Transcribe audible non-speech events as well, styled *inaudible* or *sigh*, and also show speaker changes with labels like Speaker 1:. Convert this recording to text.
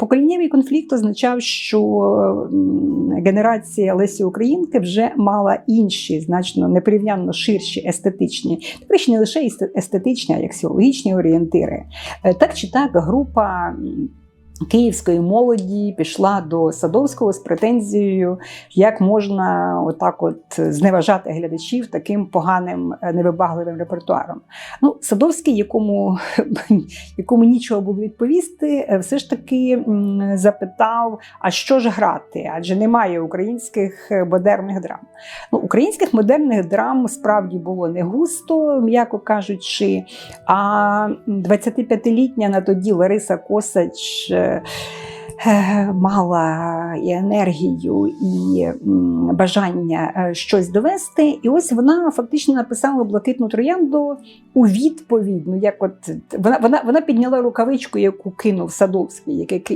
Speaker 1: Поколіннєвий конфлікт означав, що генерація Лесі Українки вже мала інші, значно непорівнянно ширші естетичні, тепер ще не лише есте- естетичні, а як сіологічні орієнтири. Е, Так чи так, група київської молоді пішла до Садовського з претензією, як можна отак от зневажати глядачів таким поганим е, невибагливим репертуаром. Ну, Садовський, якому, *laughs* якому нічого було відповісти, е, все ж таки запитав: а що ж грати? Адже немає українських е, модерних драм. Ну, українських модерних драм справді було не густо, м'яко кажучи. А 25-літня на тоді Лариса Косач. Е, Мала і енергію, і бажання е, щось довести. І ось вона фактично написала блакитну троянду у відповідь. Ну, як от вона, вона, вона підняла рукавичку, яку кинув Садовський, яке-